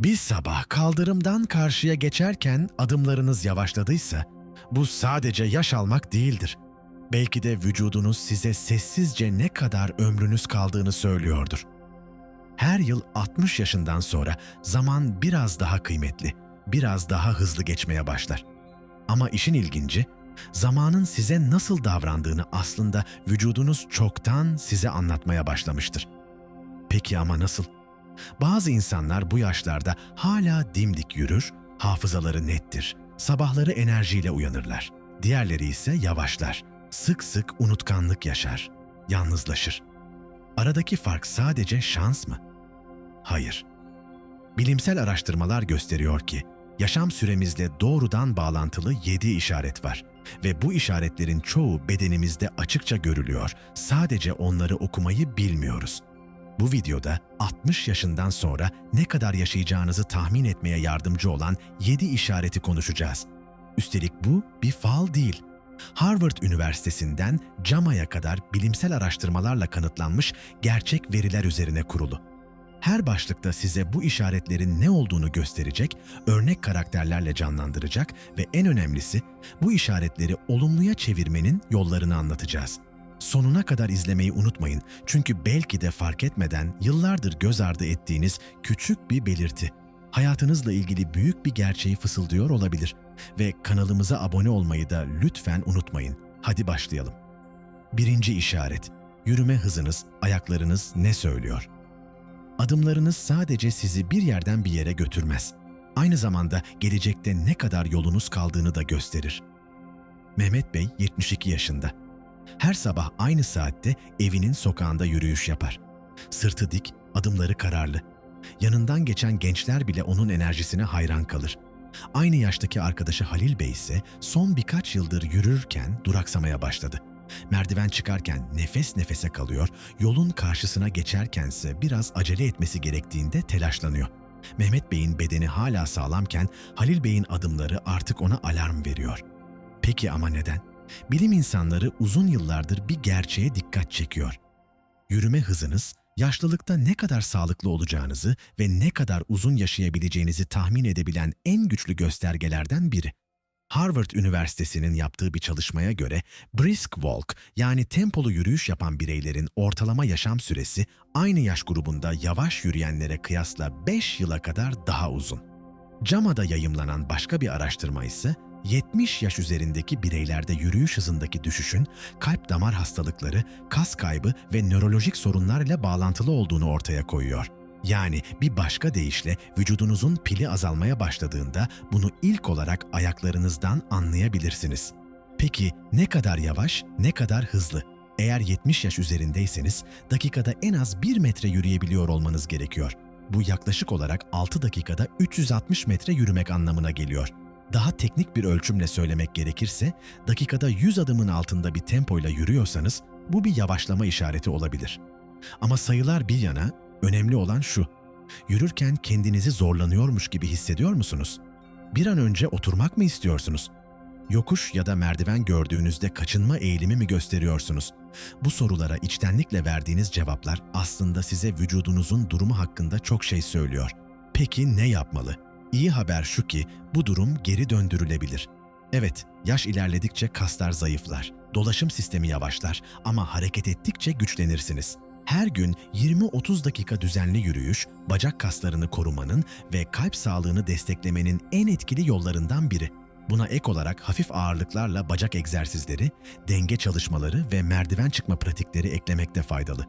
Bir sabah kaldırımdan karşıya geçerken adımlarınız yavaşladıysa bu sadece yaş almak değildir. Belki de vücudunuz size sessizce ne kadar ömrünüz kaldığını söylüyordur. Her yıl 60 yaşından sonra zaman biraz daha kıymetli, biraz daha hızlı geçmeye başlar. Ama işin ilginci, zamanın size nasıl davrandığını aslında vücudunuz çoktan size anlatmaya başlamıştır. Peki ama nasıl? Bazı insanlar bu yaşlarda hala dimdik yürür, hafızaları nettir, sabahları enerjiyle uyanırlar. Diğerleri ise yavaşlar, sık sık unutkanlık yaşar, yalnızlaşır. Aradaki fark sadece şans mı? Hayır. Bilimsel araştırmalar gösteriyor ki yaşam süremizle doğrudan bağlantılı 7 işaret var ve bu işaretlerin çoğu bedenimizde açıkça görülüyor. Sadece onları okumayı bilmiyoruz. Bu videoda 60 yaşından sonra ne kadar yaşayacağınızı tahmin etmeye yardımcı olan 7 işareti konuşacağız. Üstelik bu bir fal değil. Harvard Üniversitesi'nden JAMA'ya kadar bilimsel araştırmalarla kanıtlanmış gerçek veriler üzerine kurulu. Her başlıkta size bu işaretlerin ne olduğunu gösterecek, örnek karakterlerle canlandıracak ve en önemlisi bu işaretleri olumluya çevirmenin yollarını anlatacağız. Sonuna kadar izlemeyi unutmayın çünkü belki de fark etmeden yıllardır göz ardı ettiğiniz küçük bir belirti. Hayatınızla ilgili büyük bir gerçeği fısıldıyor olabilir ve kanalımıza abone olmayı da lütfen unutmayın. Hadi başlayalım. Birinci işaret. Yürüme hızınız, ayaklarınız ne söylüyor? Adımlarınız sadece sizi bir yerden bir yere götürmez. Aynı zamanda gelecekte ne kadar yolunuz kaldığını da gösterir. Mehmet Bey 72 yaşında. Her sabah aynı saatte evinin sokağında yürüyüş yapar. Sırtı dik, adımları kararlı. Yanından geçen gençler bile onun enerjisine hayran kalır. Aynı yaştaki arkadaşı Halil Bey ise son birkaç yıldır yürürken duraksamaya başladı. Merdiven çıkarken nefes nefese kalıyor, yolun karşısına geçerkense biraz acele etmesi gerektiğinde telaşlanıyor. Mehmet Bey'in bedeni hala sağlamken Halil Bey'in adımları artık ona alarm veriyor. Peki ama neden? Bilim insanları uzun yıllardır bir gerçeğe dikkat çekiyor. Yürüme hızınız, yaşlılıkta ne kadar sağlıklı olacağınızı ve ne kadar uzun yaşayabileceğinizi tahmin edebilen en güçlü göstergelerden biri. Harvard Üniversitesi'nin yaptığı bir çalışmaya göre brisk walk yani tempolu yürüyüş yapan bireylerin ortalama yaşam süresi aynı yaş grubunda yavaş yürüyenlere kıyasla 5 yıla kadar daha uzun. JAMA'da yayımlanan başka bir araştırma ise 70 yaş üzerindeki bireylerde yürüyüş hızındaki düşüşün kalp damar hastalıkları, kas kaybı ve nörolojik sorunlar ile bağlantılı olduğunu ortaya koyuyor. Yani bir başka deyişle vücudunuzun pili azalmaya başladığında bunu ilk olarak ayaklarınızdan anlayabilirsiniz. Peki ne kadar yavaş, ne kadar hızlı? Eğer 70 yaş üzerindeyseniz dakikada en az 1 metre yürüyebiliyor olmanız gerekiyor. Bu yaklaşık olarak 6 dakikada 360 metre yürümek anlamına geliyor. Daha teknik bir ölçümle söylemek gerekirse, dakikada 100 adımın altında bir tempoyla yürüyorsanız bu bir yavaşlama işareti olabilir. Ama sayılar bir yana, önemli olan şu. Yürürken kendinizi zorlanıyormuş gibi hissediyor musunuz? Bir an önce oturmak mı istiyorsunuz? Yokuş ya da merdiven gördüğünüzde kaçınma eğilimi mi gösteriyorsunuz? Bu sorulara içtenlikle verdiğiniz cevaplar aslında size vücudunuzun durumu hakkında çok şey söylüyor. Peki ne yapmalı? İyi haber şu ki bu durum geri döndürülebilir. Evet, yaş ilerledikçe kaslar zayıflar, dolaşım sistemi yavaşlar ama hareket ettikçe güçlenirsiniz. Her gün 20-30 dakika düzenli yürüyüş, bacak kaslarını korumanın ve kalp sağlığını desteklemenin en etkili yollarından biri. Buna ek olarak hafif ağırlıklarla bacak egzersizleri, denge çalışmaları ve merdiven çıkma pratikleri eklemekte faydalı.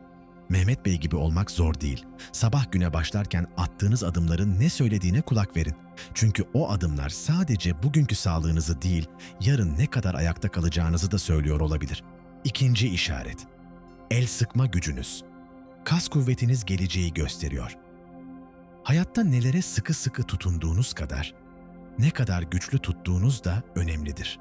Mehmet Bey gibi olmak zor değil. Sabah güne başlarken attığınız adımların ne söylediğine kulak verin. Çünkü o adımlar sadece bugünkü sağlığınızı değil, yarın ne kadar ayakta kalacağınızı da söylüyor olabilir. İkinci işaret. El sıkma gücünüz. Kas kuvvetiniz geleceği gösteriyor. Hayatta nelere sıkı sıkı tutunduğunuz kadar, ne kadar güçlü tuttuğunuz da önemlidir.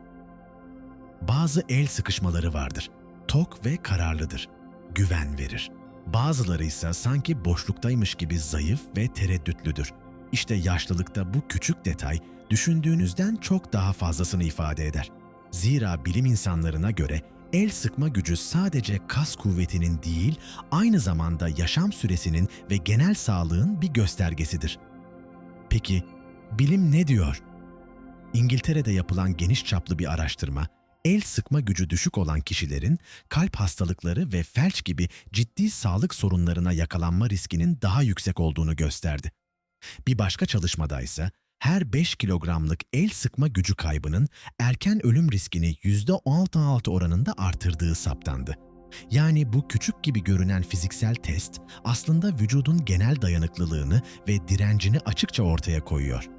Bazı el sıkışmaları vardır. Tok ve kararlıdır. Güven verir. Bazıları ise sanki boşluktaymış gibi zayıf ve tereddütlüdür. İşte yaşlılıkta bu küçük detay düşündüğünüzden çok daha fazlasını ifade eder. Zira bilim insanlarına göre el sıkma gücü sadece kas kuvvetinin değil, aynı zamanda yaşam süresinin ve genel sağlığın bir göstergesidir. Peki bilim ne diyor? İngiltere'de yapılan geniş çaplı bir araştırma, el sıkma gücü düşük olan kişilerin kalp hastalıkları ve felç gibi ciddi sağlık sorunlarına yakalanma riskinin daha yüksek olduğunu gösterdi. Bir başka çalışmada ise her 5 kilogramlık el sıkma gücü kaybının erken ölüm riskini %16 oranında artırdığı saptandı. Yani bu küçük gibi görünen fiziksel test aslında vücudun genel dayanıklılığını ve direncini açıkça ortaya koyuyor.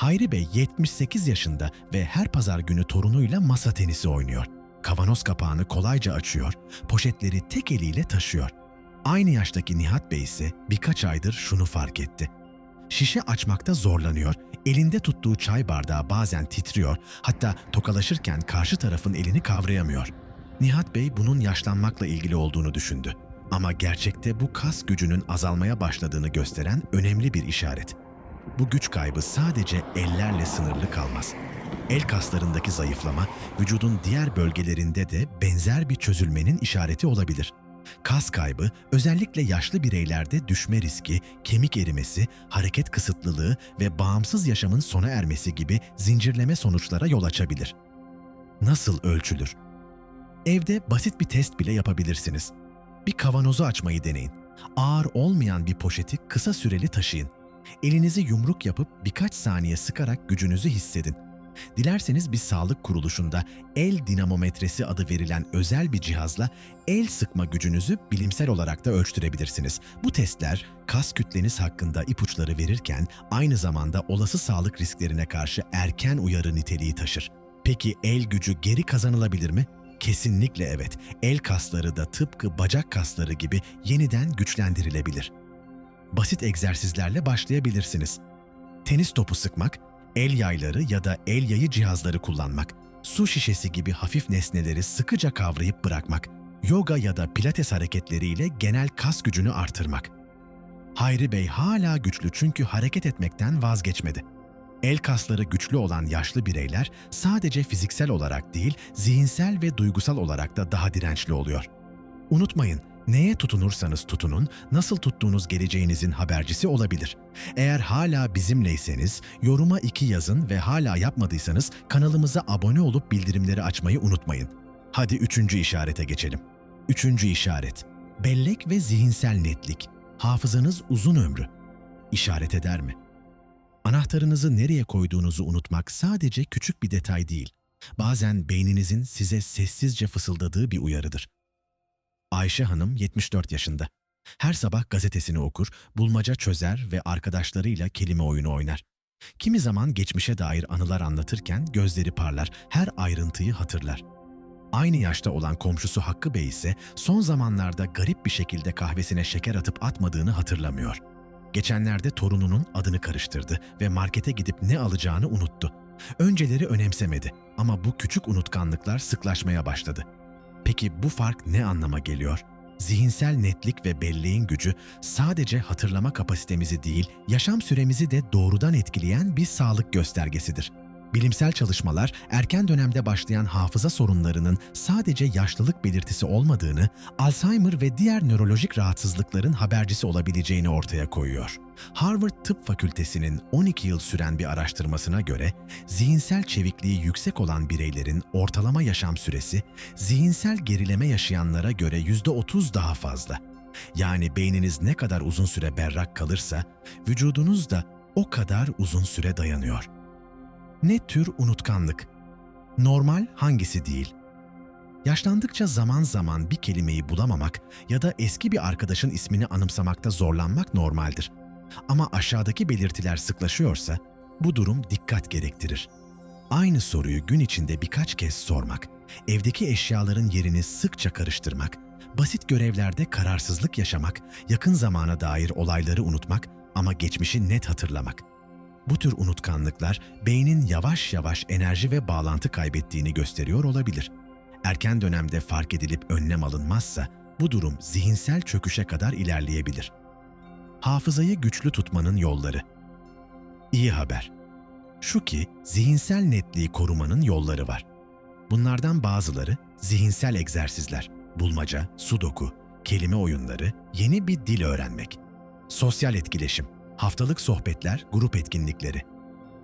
Hayri Bey 78 yaşında ve her pazar günü torunuyla masa tenisi oynuyor. Kavanoz kapağını kolayca açıyor, poşetleri tek eliyle taşıyor. Aynı yaştaki Nihat Bey ise birkaç aydır şunu fark etti. Şişe açmakta zorlanıyor, elinde tuttuğu çay bardağı bazen titriyor, hatta tokalaşırken karşı tarafın elini kavrayamıyor. Nihat Bey bunun yaşlanmakla ilgili olduğunu düşündü. Ama gerçekte bu kas gücünün azalmaya başladığını gösteren önemli bir işaret. Bu güç kaybı sadece ellerle sınırlı kalmaz. El kaslarındaki zayıflama, vücudun diğer bölgelerinde de benzer bir çözülmenin işareti olabilir. Kas kaybı özellikle yaşlı bireylerde düşme riski, kemik erimesi, hareket kısıtlılığı ve bağımsız yaşamın sona ermesi gibi zincirleme sonuçlara yol açabilir. Nasıl ölçülür? Evde basit bir test bile yapabilirsiniz. Bir kavanozu açmayı deneyin. Ağır olmayan bir poşeti kısa süreli taşıyın. Elinizi yumruk yapıp birkaç saniye sıkarak gücünüzü hissedin. Dilerseniz bir sağlık kuruluşunda el dinamometresi adı verilen özel bir cihazla el sıkma gücünüzü bilimsel olarak da ölçtürebilirsiniz. Bu testler kas kütleniz hakkında ipuçları verirken aynı zamanda olası sağlık risklerine karşı erken uyarı niteliği taşır. Peki el gücü geri kazanılabilir mi? Kesinlikle evet. El kasları da tıpkı bacak kasları gibi yeniden güçlendirilebilir. Basit egzersizlerle başlayabilirsiniz. Tenis topu sıkmak, el yayları ya da el yayı cihazları kullanmak, su şişesi gibi hafif nesneleri sıkıca kavrayıp bırakmak, yoga ya da pilates hareketleriyle genel kas gücünü artırmak. Hayri Bey hala güçlü çünkü hareket etmekten vazgeçmedi. El kasları güçlü olan yaşlı bireyler sadece fiziksel olarak değil, zihinsel ve duygusal olarak da daha dirençli oluyor. Unutmayın, neye tutunursanız tutunun, nasıl tuttuğunuz geleceğinizin habercisi olabilir. Eğer hala bizimleyseniz yoruma iki yazın ve hala yapmadıysanız kanalımıza abone olup bildirimleri açmayı unutmayın. Hadi üçüncü işarete geçelim. Üçüncü işaret. Bellek ve zihinsel netlik. Hafızanız uzun ömrü. İşaret eder mi? Anahtarınızı nereye koyduğunuzu unutmak sadece küçük bir detay değil. Bazen beyninizin size sessizce fısıldadığı bir uyarıdır. Ayşe Hanım 74 yaşında. Her sabah gazetesini okur, bulmaca çözer ve arkadaşlarıyla kelime oyunu oynar. Kimi zaman geçmişe dair anılar anlatırken gözleri parlar, her ayrıntıyı hatırlar. Aynı yaşta olan komşusu Hakkı Bey ise son zamanlarda garip bir şekilde kahvesine şeker atıp atmadığını hatırlamıyor. Geçenlerde torununun adını karıştırdı ve markete gidip ne alacağını unuttu. Önceleri önemsemedi ama bu küçük unutkanlıklar sıklaşmaya başladı. Peki bu fark ne anlama geliyor? Zihinsel netlik ve belleğin gücü sadece hatırlama kapasitemizi değil, yaşam süremizi de doğrudan etkileyen bir sağlık göstergesidir. Bilimsel çalışmalar erken dönemde başlayan hafıza sorunlarının sadece yaşlılık belirtisi olmadığını, Alzheimer ve diğer nörolojik rahatsızlıkların habercisi olabileceğini ortaya koyuyor. Harvard Tıp Fakültesi'nin 12 yıl süren bir araştırmasına göre zihinsel çevikliği yüksek olan bireylerin ortalama yaşam süresi zihinsel gerileme yaşayanlara göre %30 daha fazla. Yani beyniniz ne kadar uzun süre berrak kalırsa vücudunuz da o kadar uzun süre dayanıyor. Ne tür unutkanlık? Normal hangisi değil? Yaşlandıkça zaman zaman bir kelimeyi bulamamak ya da eski bir arkadaşın ismini anımsamakta zorlanmak normaldir. Ama aşağıdaki belirtiler sıklaşıyorsa bu durum dikkat gerektirir. Aynı soruyu gün içinde birkaç kez sormak, evdeki eşyaların yerini sıkça karıştırmak, basit görevlerde kararsızlık yaşamak, yakın zamana dair olayları unutmak ama geçmişi net hatırlamak. Bu tür unutkanlıklar beynin yavaş yavaş enerji ve bağlantı kaybettiğini gösteriyor olabilir. Erken dönemde fark edilip önlem alınmazsa bu durum zihinsel çöküşe kadar ilerleyebilir. Hafızayı güçlü tutmanın yolları. İyi haber. Şu ki zihinsel netliği korumanın yolları var. Bunlardan bazıları zihinsel egzersizler, bulmaca, sudoku, kelime oyunları, yeni bir dil öğrenmek. Sosyal etkileşim, Haftalık sohbetler, grup etkinlikleri.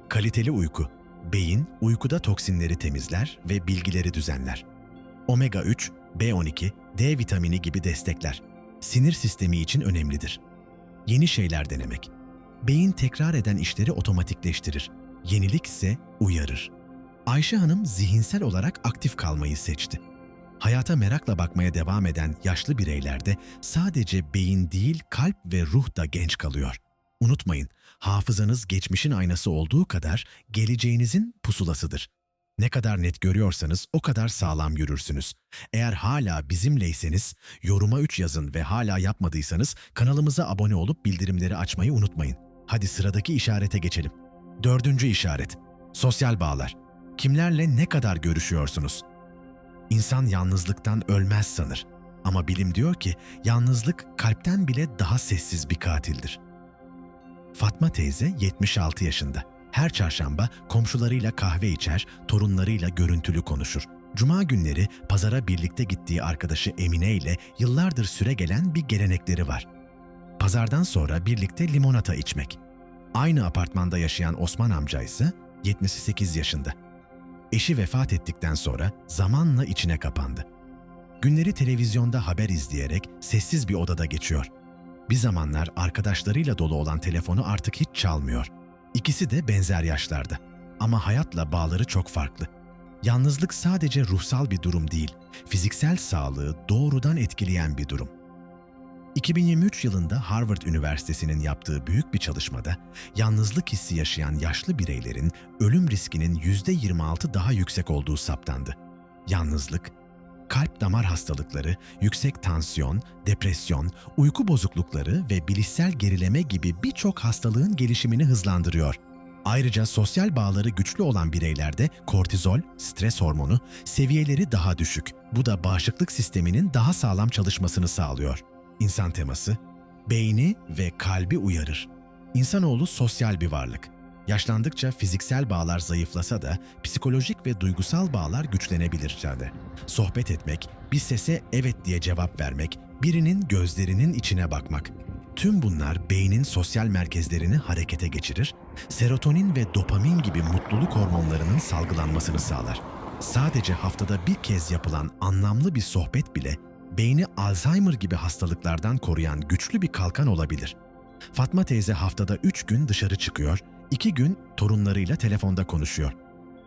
Kaliteli uyku. Beyin uykuda toksinleri temizler ve bilgileri düzenler. Omega 3, B12, D vitamini gibi destekler. Sinir sistemi için önemlidir. Yeni şeyler denemek. Beyin tekrar eden işleri otomatikleştirir. Yenilik ise uyarır. Ayşe Hanım zihinsel olarak aktif kalmayı seçti. Hayata merakla bakmaya devam eden yaşlı bireylerde sadece beyin değil kalp ve ruh da genç kalıyor. Unutmayın, hafızanız geçmişin aynası olduğu kadar geleceğinizin pusulasıdır. Ne kadar net görüyorsanız o kadar sağlam yürürsünüz. Eğer hala bizimleyseniz yoruma 3 yazın ve hala yapmadıysanız kanalımıza abone olup bildirimleri açmayı unutmayın. Hadi sıradaki işarete geçelim. Dördüncü işaret. Sosyal bağlar. Kimlerle ne kadar görüşüyorsunuz? İnsan yalnızlıktan ölmez sanır. Ama bilim diyor ki yalnızlık kalpten bile daha sessiz bir katildir. Fatma teyze 76 yaşında. Her çarşamba komşularıyla kahve içer, torunlarıyla görüntülü konuşur. Cuma günleri pazara birlikte gittiği arkadaşı Emine ile yıllardır süre gelen bir gelenekleri var. Pazardan sonra birlikte limonata içmek. Aynı apartmanda yaşayan Osman amca ise 78 yaşında. Eşi vefat ettikten sonra zamanla içine kapandı. Günleri televizyonda haber izleyerek sessiz bir odada geçiyor. Bir zamanlar arkadaşlarıyla dolu olan telefonu artık hiç çalmıyor. İkisi de benzer yaşlarda. Ama hayatla bağları çok farklı. Yalnızlık sadece ruhsal bir durum değil, fiziksel sağlığı doğrudan etkileyen bir durum. 2023 yılında Harvard Üniversitesi'nin yaptığı büyük bir çalışmada yalnızlık hissi yaşayan yaşlı bireylerin ölüm riskinin %26 daha yüksek olduğu saptandı. Yalnızlık, kalp damar hastalıkları, yüksek tansiyon, depresyon, uyku bozuklukları ve bilişsel gerileme gibi birçok hastalığın gelişimini hızlandırıyor. Ayrıca sosyal bağları güçlü olan bireylerde kortizol, stres hormonu seviyeleri daha düşük. Bu da bağışıklık sisteminin daha sağlam çalışmasını sağlıyor. İnsan teması, beyni ve kalbi uyarır. İnsanoğlu sosyal bir varlık. Yaşlandıkça fiziksel bağlar zayıflasa da psikolojik ve duygusal bağlar güçlenebilir de. Sohbet etmek, bir sese evet diye cevap vermek, birinin gözlerinin içine bakmak. Tüm bunlar beynin sosyal merkezlerini harekete geçirir, serotonin ve dopamin gibi mutluluk hormonlarının salgılanmasını sağlar. Sadece haftada bir kez yapılan anlamlı bir sohbet bile beyni Alzheimer gibi hastalıklardan koruyan güçlü bir kalkan olabilir. Fatma teyze haftada 3 gün dışarı çıkıyor, 2 gün torunlarıyla telefonda konuşuyor.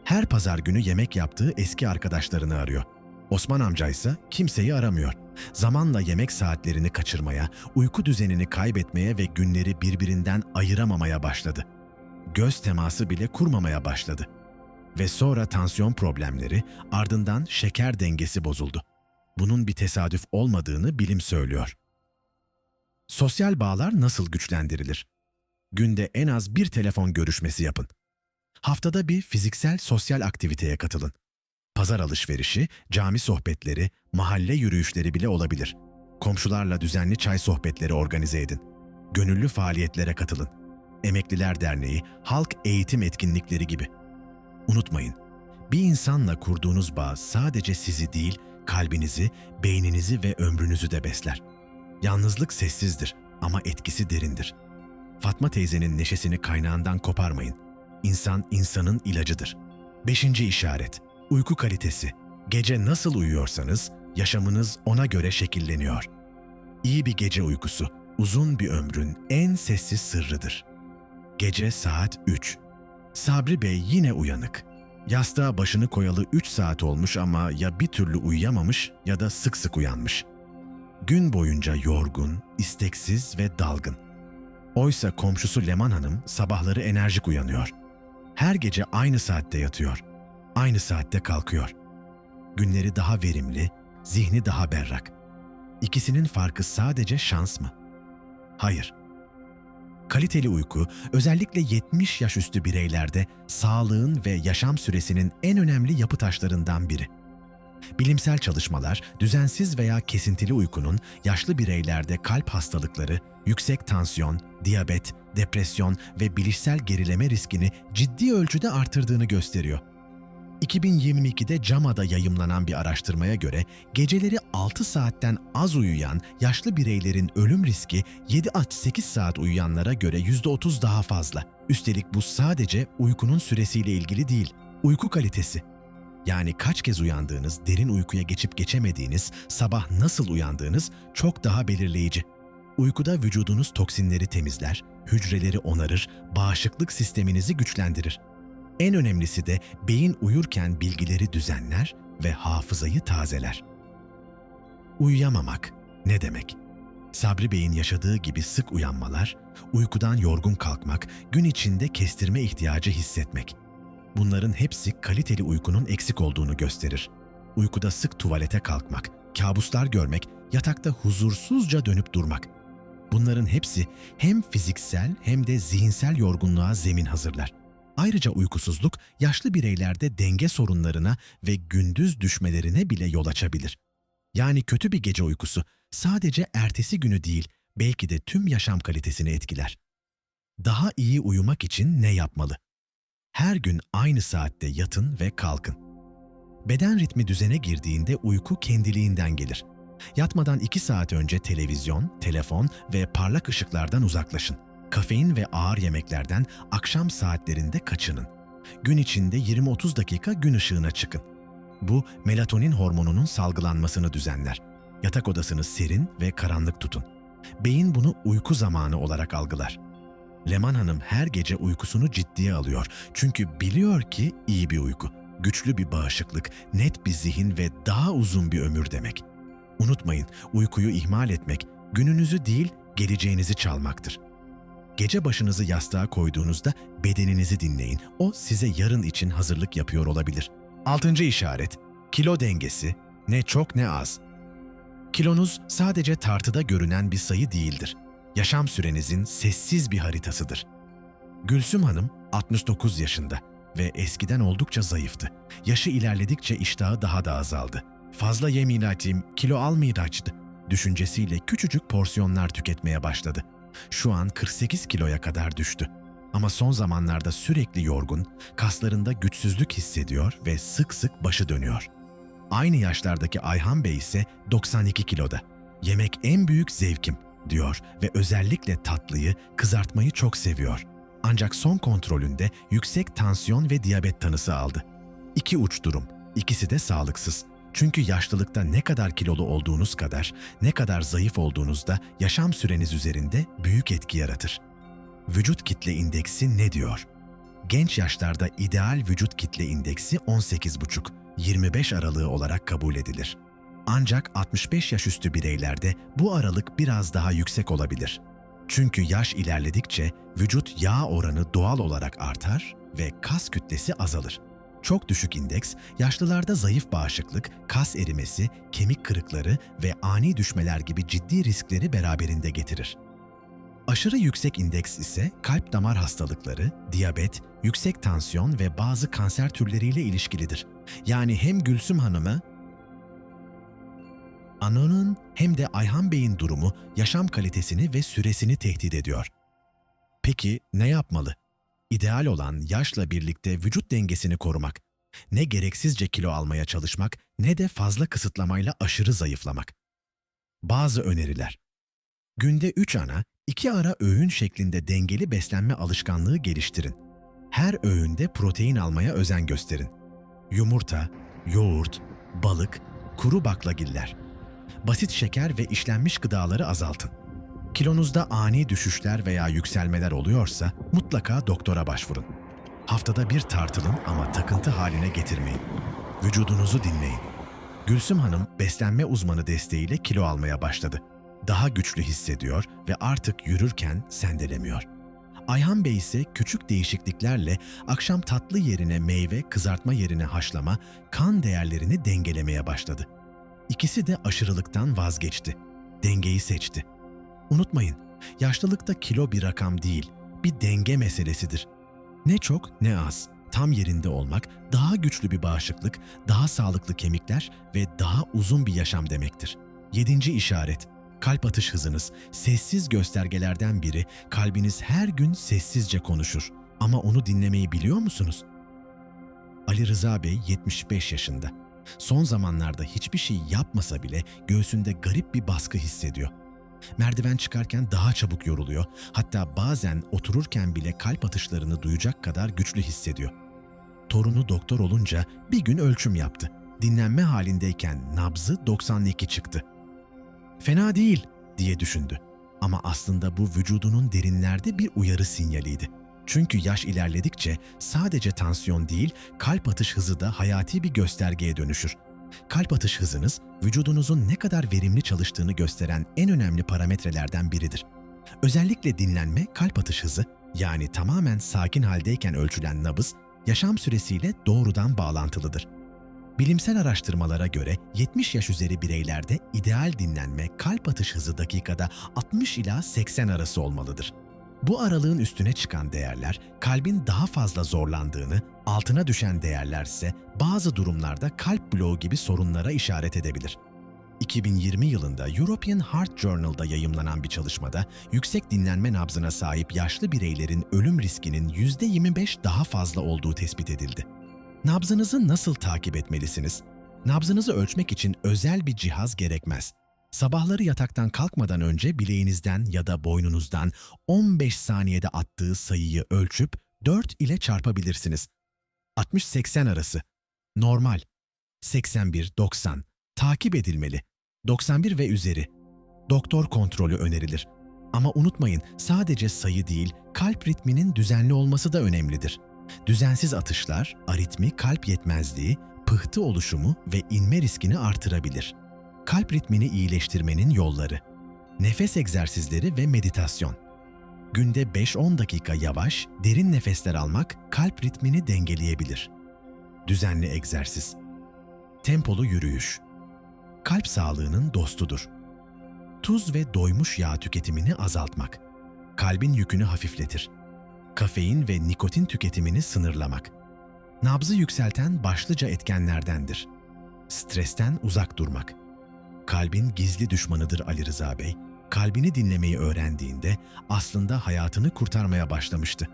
Her pazar günü yemek yaptığı eski arkadaşlarını arıyor. Osman amca ise kimseyi aramıyor. Zamanla yemek saatlerini kaçırmaya, uyku düzenini kaybetmeye ve günleri birbirinden ayıramamaya başladı. Göz teması bile kurmamaya başladı. Ve sonra tansiyon problemleri, ardından şeker dengesi bozuldu bunun bir tesadüf olmadığını bilim söylüyor. Sosyal bağlar nasıl güçlendirilir? Günde en az bir telefon görüşmesi yapın. Haftada bir fiziksel sosyal aktiviteye katılın. Pazar alışverişi, cami sohbetleri, mahalle yürüyüşleri bile olabilir. Komşularla düzenli çay sohbetleri organize edin. Gönüllü faaliyetlere katılın. Emekliler Derneği, halk eğitim etkinlikleri gibi. Unutmayın, bir insanla kurduğunuz bağ sadece sizi değil, kalbinizi, beyninizi ve ömrünüzü de besler. Yalnızlık sessizdir ama etkisi derindir. Fatma teyzenin neşesini kaynağından koparmayın. İnsan insanın ilacıdır. Beşinci işaret, uyku kalitesi. Gece nasıl uyuyorsanız yaşamınız ona göre şekilleniyor. İyi bir gece uykusu, uzun bir ömrün en sessiz sırrıdır. Gece saat 3. Sabri Bey yine uyanık. Yastığa başını koyalı 3 saat olmuş ama ya bir türlü uyuyamamış ya da sık sık uyanmış. Gün boyunca yorgun, isteksiz ve dalgın. Oysa komşusu Leman Hanım sabahları enerjik uyanıyor. Her gece aynı saatte yatıyor. Aynı saatte kalkıyor. Günleri daha verimli, zihni daha berrak. İkisinin farkı sadece şans mı? Hayır. Kaliteli uyku özellikle 70 yaş üstü bireylerde sağlığın ve yaşam süresinin en önemli yapı taşlarından biri. Bilimsel çalışmalar düzensiz veya kesintili uykunun yaşlı bireylerde kalp hastalıkları, yüksek tansiyon, diyabet, depresyon ve bilişsel gerileme riskini ciddi ölçüde artırdığını gösteriyor. 2022'de JAMA'da yayımlanan bir araştırmaya göre geceleri 6 saatten az uyuyan yaşlı bireylerin ölüm riski 7-8 saat uyuyanlara göre %30 daha fazla. Üstelik bu sadece uykunun süresiyle ilgili değil, uyku kalitesi. Yani kaç kez uyandığınız, derin uykuya geçip geçemediğiniz, sabah nasıl uyandığınız çok daha belirleyici. Uykuda vücudunuz toksinleri temizler, hücreleri onarır, bağışıklık sisteminizi güçlendirir. En önemlisi de beyin uyurken bilgileri düzenler ve hafızayı tazeler. Uyuyamamak ne demek? Sabri Bey'in yaşadığı gibi sık uyanmalar, uykudan yorgun kalkmak, gün içinde kestirme ihtiyacı hissetmek. Bunların hepsi kaliteli uykunun eksik olduğunu gösterir. Uykuda sık tuvalete kalkmak, kabuslar görmek, yatakta huzursuzca dönüp durmak. Bunların hepsi hem fiziksel hem de zihinsel yorgunluğa zemin hazırlar. Ayrıca uykusuzluk yaşlı bireylerde denge sorunlarına ve gündüz düşmelerine bile yol açabilir. Yani kötü bir gece uykusu sadece ertesi günü değil, belki de tüm yaşam kalitesini etkiler. Daha iyi uyumak için ne yapmalı? Her gün aynı saatte yatın ve kalkın. Beden ritmi düzene girdiğinde uyku kendiliğinden gelir. Yatmadan 2 saat önce televizyon, telefon ve parlak ışıklardan uzaklaşın. Kafein ve ağır yemeklerden akşam saatlerinde kaçının. Gün içinde 20-30 dakika gün ışığına çıkın. Bu melatonin hormonunun salgılanmasını düzenler. Yatak odasını serin ve karanlık tutun. Beyin bunu uyku zamanı olarak algılar. Leman Hanım her gece uykusunu ciddiye alıyor. Çünkü biliyor ki iyi bir uyku, güçlü bir bağışıklık, net bir zihin ve daha uzun bir ömür demek. Unutmayın, uykuyu ihmal etmek, gününüzü değil, geleceğinizi çalmaktır. Gece başınızı yastığa koyduğunuzda bedeninizi dinleyin. O size yarın için hazırlık yapıyor olabilir. Altıncı işaret, kilo dengesi, ne çok ne az. Kilonuz sadece tartıda görünen bir sayı değildir. Yaşam sürenizin sessiz bir haritasıdır. Gülsüm Hanım 69 yaşında ve eskiden oldukça zayıftı. Yaşı ilerledikçe iştahı daha da azaldı. Fazla yeminatım, kilo almayacaktı. Düşüncesiyle küçücük porsiyonlar tüketmeye başladı. Şu an 48 kiloya kadar düştü. Ama son zamanlarda sürekli yorgun, kaslarında güçsüzlük hissediyor ve sık sık başı dönüyor. Aynı yaşlardaki Ayhan Bey ise 92 kiloda. Yemek en büyük zevkim diyor ve özellikle tatlıyı, kızartmayı çok seviyor. Ancak son kontrolünde yüksek tansiyon ve diyabet tanısı aldı. İki uç durum, ikisi de sağlıksız. Çünkü yaşlılıkta ne kadar kilolu olduğunuz kadar, ne kadar zayıf olduğunuzda yaşam süreniz üzerinde büyük etki yaratır. Vücut kitle indeksi ne diyor? Genç yaşlarda ideal vücut kitle indeksi 18,5-25 aralığı olarak kabul edilir. Ancak 65 yaş üstü bireylerde bu aralık biraz daha yüksek olabilir. Çünkü yaş ilerledikçe vücut yağ oranı doğal olarak artar ve kas kütlesi azalır. Çok düşük indeks, yaşlılarda zayıf bağışıklık, kas erimesi, kemik kırıkları ve ani düşmeler gibi ciddi riskleri beraberinde getirir. Aşırı yüksek indeks ise kalp damar hastalıkları, diyabet, yüksek tansiyon ve bazı kanser türleriyle ilişkilidir. Yani hem Gülsüm Hanım'ı Ana'nın hem de Ayhan Bey'in durumu yaşam kalitesini ve süresini tehdit ediyor. Peki ne yapmalı? İdeal olan yaşla birlikte vücut dengesini korumak. Ne gereksizce kilo almaya çalışmak ne de fazla kısıtlamayla aşırı zayıflamak. Bazı öneriler. Günde 3 ana, 2 ara öğün şeklinde dengeli beslenme alışkanlığı geliştirin. Her öğünde protein almaya özen gösterin. Yumurta, yoğurt, balık, kuru baklagiller. Basit şeker ve işlenmiş gıdaları azaltın. Kilonuzda ani düşüşler veya yükselmeler oluyorsa mutlaka doktora başvurun. Haftada bir tartılın ama takıntı haline getirmeyin. Vücudunuzu dinleyin. Gülsüm Hanım beslenme uzmanı desteğiyle kilo almaya başladı. Daha güçlü hissediyor ve artık yürürken sendelemiyor. Ayhan Bey ise küçük değişikliklerle akşam tatlı yerine meyve, kızartma yerine haşlama, kan değerlerini dengelemeye başladı. İkisi de aşırılıktan vazgeçti. Dengeyi seçti. Unutmayın, yaşlılıkta kilo bir rakam değil, bir denge meselesidir. Ne çok ne az, tam yerinde olmak, daha güçlü bir bağışıklık, daha sağlıklı kemikler ve daha uzun bir yaşam demektir. Yedinci işaret, kalp atış hızınız, sessiz göstergelerden biri, kalbiniz her gün sessizce konuşur. Ama onu dinlemeyi biliyor musunuz? Ali Rıza Bey 75 yaşında. Son zamanlarda hiçbir şey yapmasa bile göğsünde garip bir baskı hissediyor. Merdiven çıkarken daha çabuk yoruluyor. Hatta bazen otururken bile kalp atışlarını duyacak kadar güçlü hissediyor. Torunu doktor olunca bir gün ölçüm yaptı. Dinlenme halindeyken nabzı 92 çıktı. Fena değil diye düşündü. Ama aslında bu vücudunun derinlerde bir uyarı sinyaliydi. Çünkü yaş ilerledikçe sadece tansiyon değil, kalp atış hızı da hayati bir göstergeye dönüşür. Kalp atış hızınız, vücudunuzun ne kadar verimli çalıştığını gösteren en önemli parametrelerden biridir. Özellikle dinlenme kalp atış hızı, yani tamamen sakin haldeyken ölçülen nabız, yaşam süresiyle doğrudan bağlantılıdır. Bilimsel araştırmalara göre 70 yaş üzeri bireylerde ideal dinlenme kalp atış hızı dakikada 60 ila 80 arası olmalıdır. Bu aralığın üstüne çıkan değerler kalbin daha fazla zorlandığını, altına düşen değerler ise bazı durumlarda kalp bloğu gibi sorunlara işaret edebilir. 2020 yılında European Heart Journal'da yayımlanan bir çalışmada yüksek dinlenme nabzına sahip yaşlı bireylerin ölüm riskinin %25 daha fazla olduğu tespit edildi. Nabzınızı nasıl takip etmelisiniz? Nabzınızı ölçmek için özel bir cihaz gerekmez. Sabahları yataktan kalkmadan önce bileğinizden ya da boynunuzdan 15 saniyede attığı sayıyı ölçüp 4 ile çarpabilirsiniz. 60-80 arası. Normal. 81-90. Takip edilmeli. 91 ve üzeri. Doktor kontrolü önerilir. Ama unutmayın sadece sayı değil, kalp ritminin düzenli olması da önemlidir. Düzensiz atışlar, aritmi, kalp yetmezliği, pıhtı oluşumu ve inme riskini artırabilir. Kalp ritmini iyileştirmenin yolları. Nefes egzersizleri ve meditasyon. Günde 5-10 dakika yavaş, derin nefesler almak kalp ritmini dengeleyebilir. Düzenli egzersiz. Tempolu yürüyüş. Kalp sağlığının dostudur. Tuz ve doymuş yağ tüketimini azaltmak. Kalbin yükünü hafifletir kafein ve nikotin tüketimini sınırlamak. Nabzı yükselten başlıca etkenlerdendir. Stresten uzak durmak. Kalbin gizli düşmanıdır Ali Rıza Bey. Kalbini dinlemeyi öğrendiğinde aslında hayatını kurtarmaya başlamıştı.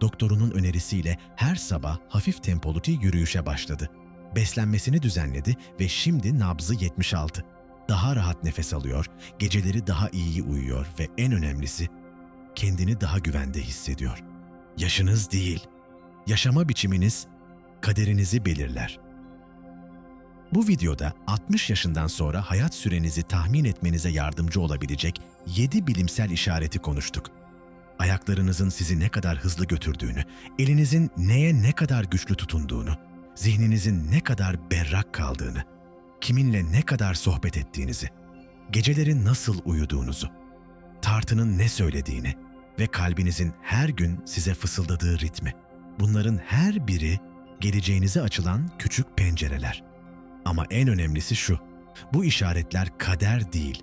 Doktorunun önerisiyle her sabah hafif tempolu yürüyüşe başladı. Beslenmesini düzenledi ve şimdi nabzı 76. Daha rahat nefes alıyor, geceleri daha iyi uyuyor ve en önemlisi kendini daha güvende hissediyor. Yaşınız değil, yaşama biçiminiz kaderinizi belirler. Bu videoda 60 yaşından sonra hayat sürenizi tahmin etmenize yardımcı olabilecek 7 bilimsel işareti konuştuk. Ayaklarınızın sizi ne kadar hızlı götürdüğünü, elinizin neye ne kadar güçlü tutunduğunu, zihninizin ne kadar berrak kaldığını, kiminle ne kadar sohbet ettiğinizi, geceleri nasıl uyuduğunuzu, tartının ne söylediğini ve kalbinizin her gün size fısıldadığı ritmi. Bunların her biri geleceğinize açılan küçük pencereler. Ama en önemlisi şu, bu işaretler kader değil.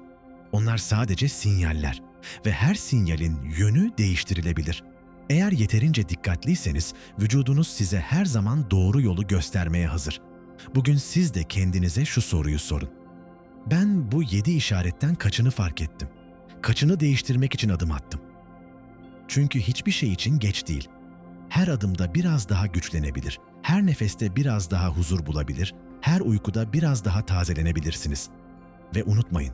Onlar sadece sinyaller ve her sinyalin yönü değiştirilebilir. Eğer yeterince dikkatliyseniz vücudunuz size her zaman doğru yolu göstermeye hazır. Bugün siz de kendinize şu soruyu sorun. Ben bu yedi işaretten kaçını fark ettim? Kaçını değiştirmek için adım attım? Çünkü hiçbir şey için geç değil. Her adımda biraz daha güçlenebilir, her nefeste biraz daha huzur bulabilir, her uykuda biraz daha tazelenebilirsiniz. Ve unutmayın,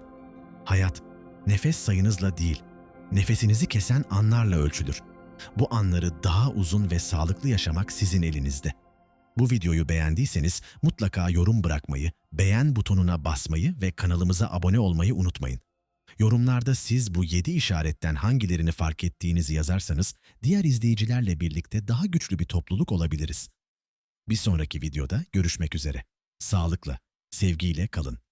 hayat nefes sayınızla değil, nefesinizi kesen anlarla ölçülür. Bu anları daha uzun ve sağlıklı yaşamak sizin elinizde. Bu videoyu beğendiyseniz mutlaka yorum bırakmayı, beğen butonuna basmayı ve kanalımıza abone olmayı unutmayın. Yorumlarda siz bu 7 işaretten hangilerini fark ettiğinizi yazarsanız diğer izleyicilerle birlikte daha güçlü bir topluluk olabiliriz. Bir sonraki videoda görüşmek üzere. Sağlıkla, sevgiyle kalın.